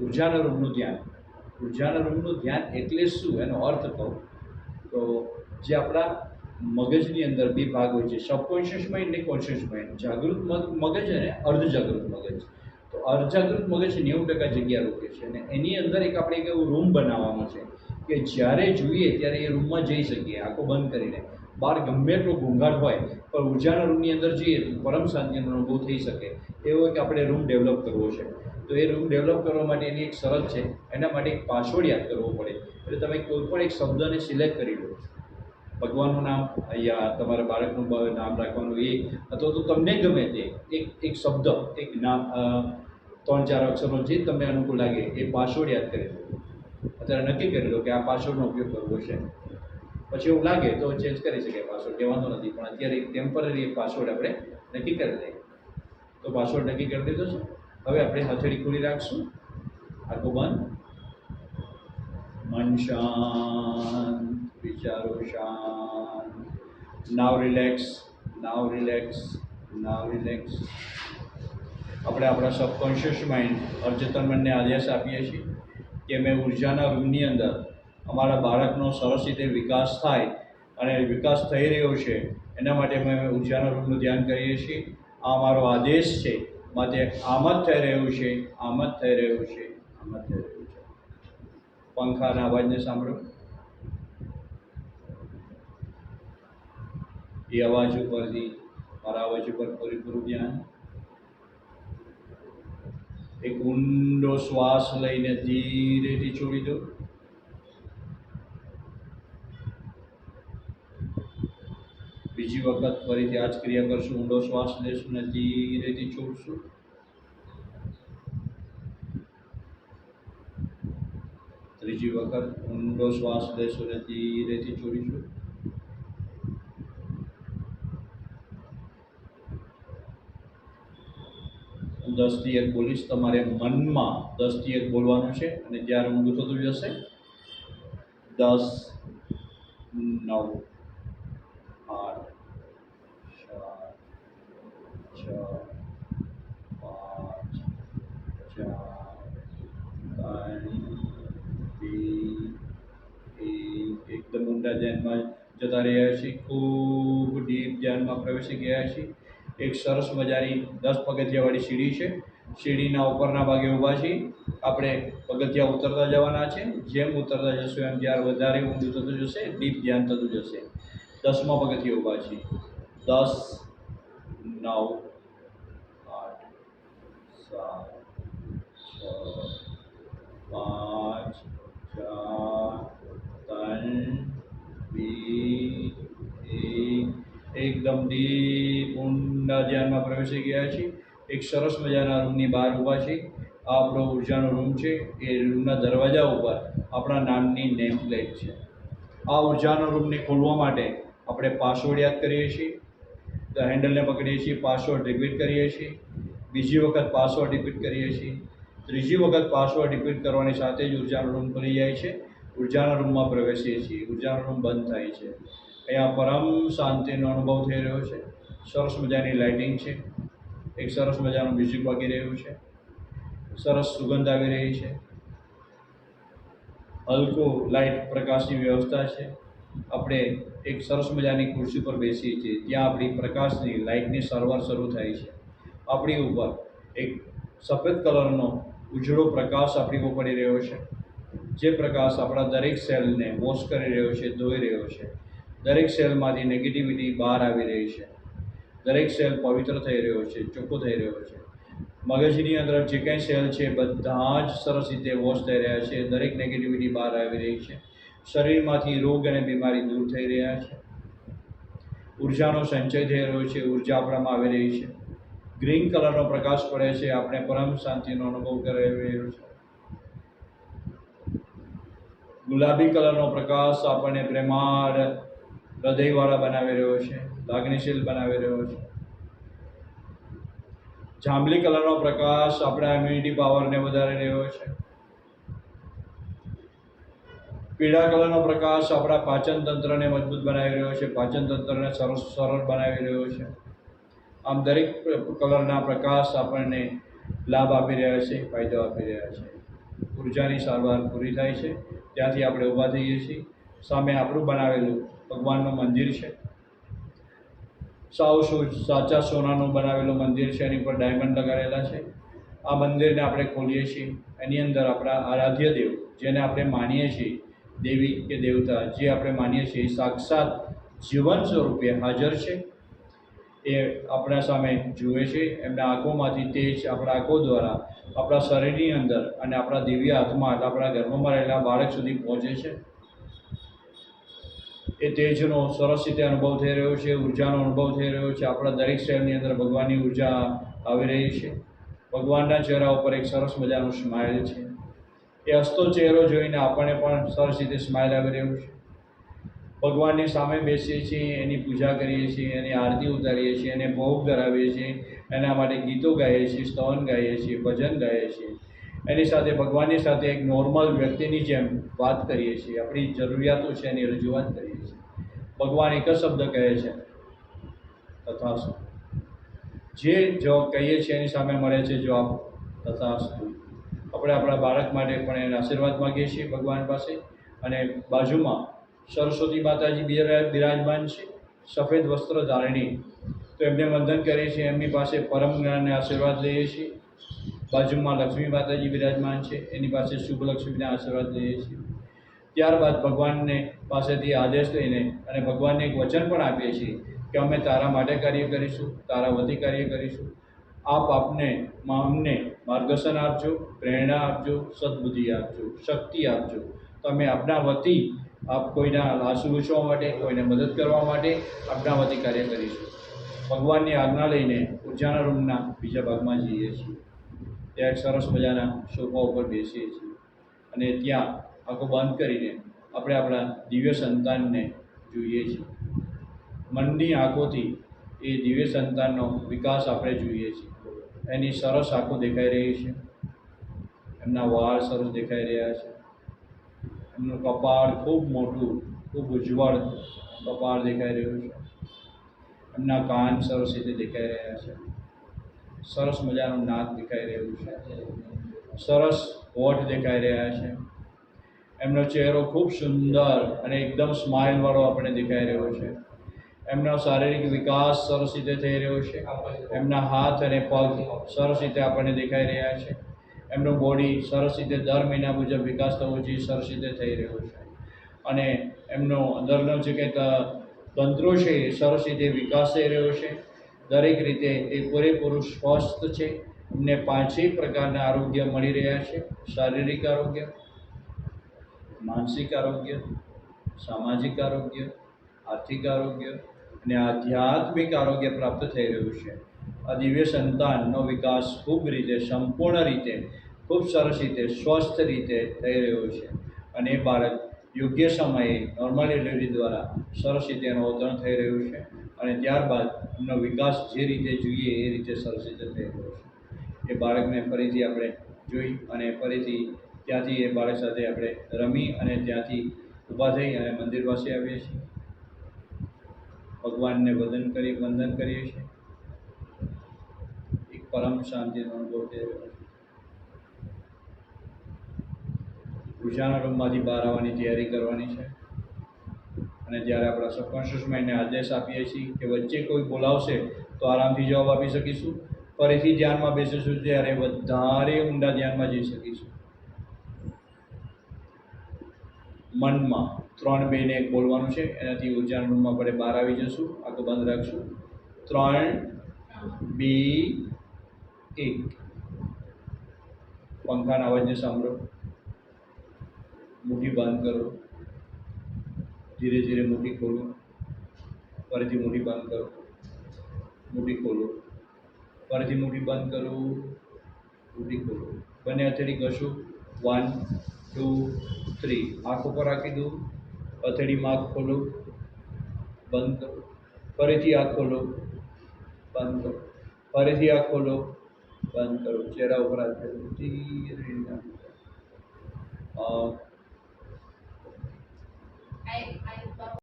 ઉર્જાના રૂમનું ધ્યાન. ઉર્જાના રૂમનું ધ્યાન એટલે શું? એનો અર્થ કહું તો જે આપણા મગજની અંદર બે ભાગ હોય છે સબકોન્શિયસ માઇન્ડ ને કોન્શિયસ માઇન્ડ જાગૃત મગ- મગજ અને અર્ધજાગૃત મગજ. તો અર્ધજાગૃત મગજ નેવું ટકા જગ્યા રોકે છે અને એની અંદર એક આપણે એક એવું રૂમ બનાવવાનો છે કે જ્યારે જોઈએ ત્યારે એ રૂમમાં જઈ શકીએ, આંખો બંધ કરીને. બહાર ગમે એટલો ઘોંઘાટ હોય, પણ ઉર્જાના રૂમની અંદર જઈએ તો પરમ શાંતિનો અનુભવ થઈ શકે. એવો કે આપણે રૂમ ડેવલપ કરવો છે. તો એ રૂમ ડેવલપ કરવા માટે એની એક શરત છે. એના માટે એક પાસવર્ડ યાદ કરવો પડે. એટલે તમે કોઈ પણ એક શબ્દને સિલેક્ટ કરી લો. ભગવાનનું નામ, અહીંયા તમારા બાળકનું નામ રાખવાનું એ, અથવા તો તમને ગમે તે એક એક શબ્દ, એક નામ ત્રણ, ચાર અક્ષરો જે તમને અનુકૂળ લાગે એ પાસવર્ડ યાદ કરી લો. અત્યારે નક્કી કરી લો કે આ પાસવર્ડનો ઉપયોગ કરવો છે. પછી એવું લાગે તો ચેન્જ કરી શકીએ પાસવર્ડ કહેવાનો નથી, પણ અત્યારે એક ટેમ્પરરી પાસવર્ડ આપણે નક્કી કરી દઈએ. તો પાસવર્ડ નક્કી કરી દીધો છે. હવે આપણે હથેળી ખુલ્લી રાખશું. આખું બંધ. મન શાંત, વિચારો શાંત. Now relax now relax now relax આપણે આપણા સબકોન્શિયસ માઇન્ડ અર્જતન મનને આદેશ આપીએ છીએ કે મેં ઉર્જાના રૂમની અંદર અમારા બાળકનો સરસ રીતે વિકાસ થાય અને વિકાસ થઈ રહ્યો છે, એના માટે અમે ઉર્જાના રૂપનું ધ્યાન કરીએ છીએ. આ અમારો આદેશ છે, માટે આમ જ થઈ રહ્યું છે, આમ થઈ રહ્યું છે, આમ થઈ રહ્યું છે. પંખાના અવાજને સાંભળો. એ અવાજ ઉપરથી, મારા અવાજ ઉપર પૂરેપૂરું ધ્યાન. એક ઊંડો શ્વાસ લઈને ધીરેથી છોડી દો. બીજી વખત ફરીથી આ જ ક્રિયા કરશું, ઊંડો શ્વાસ લેશું ને ધીરેથી છોડશું. ત્રીજી વખત ઊંડો શ્વાસ લેશું ને ધીરેથી છોડીશું. દસથી એક બોલીશ તમારે મનમાં દસથી એક બોલવાનું છે અને જ્યારે ઊંડું થતું જશે, દસ, નવ આઠ સાત છ પાંચ ચાર ત્રણ બે એક એકદમ ઊંડા ધ્યાનમાં જતા રહ્યા છીએ ખૂબ ડીપ ધ્યાનમાં પ્રવેશી ગયા છીએ એક સરસ મજાની દસ પગથિયાવાળી સીડી છે. સીડીના ઉપરના ભાગે ઊભા છીએ આપણે પગથિયા ઉતરતા જવાના છે. જેમ ઉતરતા જશું એમ જ્યારે વધારે ઊંધું થતું જશે ડીપ ધ્યાન થતું જશે. દસમા પગથિયે ઊભા છીએ દસ, નવ, આઠ, સાત, છ, પાંચ, ચાર એકદમ ઊંડા ધ્યાનમાં પ્રવેશી ગયા છીએ. એક સરસ મજાના રૂમની બહાર ઊભા છીએ. આ આપણો ઉર્જાનો રૂમ છે. એ રૂમના દરવાજા ઉપર આપણા નામની નેમ પ્લેટ છે. આ ઉર્જાનો રૂમને ખોલવા માટે આપણે પાસવર્ડ યાદ કરીએ છીએ. હેન્ડલને પકડીએ છીએ. પાસવર્ડ રિપીટ કરીએ છીએ. બીજી વખત પાસવર્ડ રિપીટ કરીએ છીએ. ત્રીજી વખત પાસવર્ડ રિપીટ કરવાની સાથે જ ઉર્જાનો રૂમ ખુલી જાય છે. ઉર્જાના રૂમમાં પ્રવેશીએ છીએ. ઉર્જાનો રૂમ બંધ થાય છે. અહીંયા પરમ શાંતિનો અનુભવ થઈ રહ્યો છે. સરસ મજાની લાઇટિંગ છે. એક સરસ મજાનું મ્યુઝિક વાગી રહ્યું છે. સરસ સુગંધ આવી રહી છે. હલકો લાઇટ પ્રકાશની વ્યવસ્થા છે. આપણે એક સરસ મજાની ખુરશી પર બેસીએ છીએ. ત્યાં આપણી પ્રકાશની લાઇટની સારવાર શરૂ થાય છે. આપણી ઉપર એક સફેદ કલરનો ઉજળો પ્રકાશ આપણી ઉપર પડી રહ્યો છે. જે પ્રકાશ આપણા દરેક સેલને વોશ કરી રહ્યો છે, ધોઈ રહ્યો છે. દરેક સેલમાંથી નેગેટિવિટી બહાર આવી રહી છે. દરેક સેલ પવિત્ર થઈ રહ્યો છે, ચોખ્ખો થઈ રહ્યો છે. મગજની અંદર જે કંઈ સેલ છે, બધા જ સરસ રીતે વોશ થઈ રહ્યા છે, દરેક નેગેટિવિટી બહાર આવી રહી છે. શરીરમાંથી રોગ અને બીમારી દૂર થઈ રહ્યા છે. ઉર્જાનો સંચય થઈ રહ્યો છે, ઊર્જા આપણામાં આવી રહી છે. ગ્રીન કલરનો પ્રકાશ પડે છે, આપણે પરમ શાંતિનો અનુભવ કરી રહ્યો છે. ગુલાબી કલરનો પ્રકાશ આપણને પ્રેમાળ હૃદયવાળા બનાવી રહ્યો છે, લાગણીશીલ બનાવી રહ્યો છે. જાંબલી કલરનો પ્રકાશ આપણા ઇમ્યુનિટી પાવરને વધારી રહ્યો છે. પીળા કલરનો પ્રકાશ આપણા પાચન તંત્રને મજબૂત બનાવી રહ્યો છે, પાચન તંત્રને સરસ સરળ બનાવી રહ્યો છે. આમ દરેક કલરના પ્રકાશ આપણને લાભ આપી રહ્યા છે, ફાયદો આપી રહ્યા છે. ઉર્જાની સારવાર પૂરી થાય છે, ત્યાંથી આપણે ઊભા થઈએ છીએ. સામે આપણું બનાવેલું ભગવાનનું મંદિર છે. સાવ સાચા સોનાનું બનાવેલું મંદિર છે, એની પર ડાયમંડ લગાડેલા છે. આ મંદિરને આપણે ખોલીએ છીએ. એની અંદર આપણા આરાધ્ય દેવ, જેને આપણે માનીએ છીએ, દેવી કે દેવતા, જે આપણે માનીએ છીએ સાક્ષાત જીવન સ્વરૂપે હાજર છે. એ આપણા સામે જુએ છે. એમના આંખોમાંથી તેજ આપણા આંખો દ્વારા આપણા શરીરની અંદર અને આપણા દિવ્ય આત્મા, આપણા ગર્ભમાં રહેલા બાળક સુધી પહોંચે છે. એ તેજનો સરસ રીતે અનુભવ થઈ રહ્યો છે, ઉર્જાનો અનુભવ થઈ રહ્યો છે. આપણા દરેક શહેરની અંદર ભગવાનની ઊર્જા આવી રહી છે. ભગવાનના ચહેરા ઉપર એક સરસ મજાનું સ્માઇલ છે. એ હસતો ચહેરો જોઈને આપણને પણ સરસ રીતે સ્માઇલ આવી રહ્યું છે. ભગવાનની સામે બેસીએ છીએ, એની પૂજા કરીએ છીએ, એની આરતી ઉતારીએ છીએ, એને ભોગ ધરાવીએ છીએ, એના માટે ગીતો ગાઈએ છીએ સ્તવન ગાઈએ છીએ, ભજન ગાઈએ છીએ. એની સાથે ભગવાનની સાથે એક નોર્મલ વ્યક્તિની જેમ વાત કરીએ છીએ. આપણી જરૂરિયાતો છે એની રજૂઆત કરીએ ભગવાન એક શબ્દ કહે છે. તથાસ્તુ. જે જવાબ કહીએ છીએ એની સામે મળે છે જવાબ તથાસ્તુ. આપણે આપણા બાળક માટે પણ એના આશીર્વાદ માગીએ છીએ ભગવાન પાસે અને બાજુમાં સરસ્વતી માતાજી બિરા- બિરાજમાન છે, સફેદ વસ્ત્ર ધારણી. તો એમને વંદન કરીએ છીએ, એમની પાસે પરમ જ્ઞાનને આશીર્વાદ લઈએ છીએ. બાજુમાં લક્ષ્મી માતાજી બિરાજમાન છે, એની પાસે શુભ લક્ષ્મીના આશીર્વાદ લઈએ છીએ. ત્યારબાદ ભગવાનને પાસેથી આદેશ લઈને અને ભગવાનને એક વચન પણ આપીએ છીએ કે અમે તારા માટે કાર્ય કરીશું, તારા વતી કાર્ય કરીશું. આપ આપને અમને માર્ગદર્શન આપજો, પ્રેરણા આપજો, સદબુદ્ધિ આપજો, શક્તિ આપજો. તમે આપના વતી આપ કોઈના આંસુ ઉછવા માટે, કોઈને મદદ કરવા માટે આપના વતી કાર્ય કરીશું. ભગવાનની આજ્ઞા લઈને ઉર્જાના રૂમના બીજા ભાગમાં જઈએ છીએ. ત્યાં એક સરસ મજાના સોફા ઉપર બેસીએ છીએ. અને ત્યાં આંખો બંધ કરીને આપણે આપણા દિવ્ય સંતાનને જોઈએ છીએ. મનની આંખોથી એ દિવ્ય સંતાનનો વિકાસ આપણે જોઈએ છીએ. એની સરસ આંખો દેખાઈ રહી છે. એમના વાળ સરસ દેખાઈ રહ્યા છે. એમનું કપાળ ખૂબ મોટું, ખૂબ ઉજ્જવળ કપાળ દેખાઈ રહ્યું છે. એમના કાન સરસ રીતે દેખાઈ રહ્યા છે. સરસ મજાનું નાક દેખાઈ રહ્યું છે. સરસ હોઠ દેખાઈ રહ્યા છે. એમનો ચહેરો ખૂબ સુંદર અને એકદમ સ્માઇલવાળો આપણને દેખાઈ રહ્યો છે. એમનો શારીરિક વિકાસ સરસ રીતે થઈ રહ્યો છે. એમના હાથ અને પગ સરસ રીતે આપણને દેખાઈ રહ્યા છે. એમનું બોડી સરસ રીતે દર મહિના મુજબ વિકાસ થવો જોઈએ, સરસ રીતે થઈ રહ્યો છે. અને એમનો અંદરનો જે કંઈક તંત્રો છે એ સરસ રીતે વિકાસ થઈ રહ્યો છે. દરેક રીતે એ પૂરેપૂરું સ્વસ્થ છે. એમને પાંચેય પ્રકારના આરોગ્ય મળી રહ્યા છે. શારીરિક આરોગ્ય માનસિક આરોગ્ય, સામાજિક આરોગ્ય, આર્થિક આરોગ્ય અને આધ્યાત્મિક આરોગ્ય પ્રાપ્ત થઈ રહ્યું છે. આ દિવ્ય સંતાનનો વિકાસ ખૂબ રીતે, સંપૂર્ણ રીતે, ખૂબ સરસ રીતે, સ્વસ્થ રીતે થઈ રહ્યો છે અને એ બાળક યોગ્ય સમયે નોર્મલ ડિલિવરી દ્વારા સરસ રીતે એનું અવતરણ થઈ રહ્યું છે અને ત્યારબાદ એમનો વિકાસ જે રીતે જોઈએ એ રીતે સરસ રીતે થઈ રહ્યો છે. એ બાળકને ફરીથી આપણે જોઈ અને ફરીથી ત્યાંથી એ બાળક સાથે આપણે રમી અને ત્યાંથી ઊભા થઈ અને મંદિર પાસે આવીએ છીએ. ભગવાનને વંદન કરી, વંદન કરીએ છીએ. એક પરમ શાંતિનો અનુભવ થઈ રહ્યો છે પૂજાના રૂમમાંથી બહાર આવવાની તૈયારી કરવાની છે. અને જ્યારે આપણા સબકોન્શિયસ માઇન્ડને આદેશ આપીએ છીએ કે વચ્ચે કોઈ બોલાવશે તો આરામથી જવાબ આપી શકીશું. ફરીથી ધ્યાનમાં બેસીશું ત્યારે વધારે ઊંડા ધ્યાનમાં જઈ શકીશું. મનમાં ત્રણ બેને એક બોલવાનું છે. એનાથી ઉર્જાના રૂમમાં આપણે બહાર આવી જશું. તો બંધ રાખશું. ત્રણ બે એક. પંખાના અવાજને સાંભળો. મુઠ્ઠી બંધ કરો. ધીરે ધીરે મુઠ્ઠી ખોલો. ફરીથી મુઠ્ઠી બંધ કરો. મુઠ્ઠી ખોલો. ફરીથી મુઠ્ઠી બંધ કરો. મુઠ્ઠી ખોલો. બંને હથેળી કશું વન ટુ થ્રી આંખ ઉપર રાખી દઉં પથડીમાં આંખ ખોલો. બંધ. કરો ફરીથી આંખ ખોલો. બંધ. કરો ફરીથી આંખ ખોલો. બંધ કરો. ચહેરા ઉપર હાથ ધીરે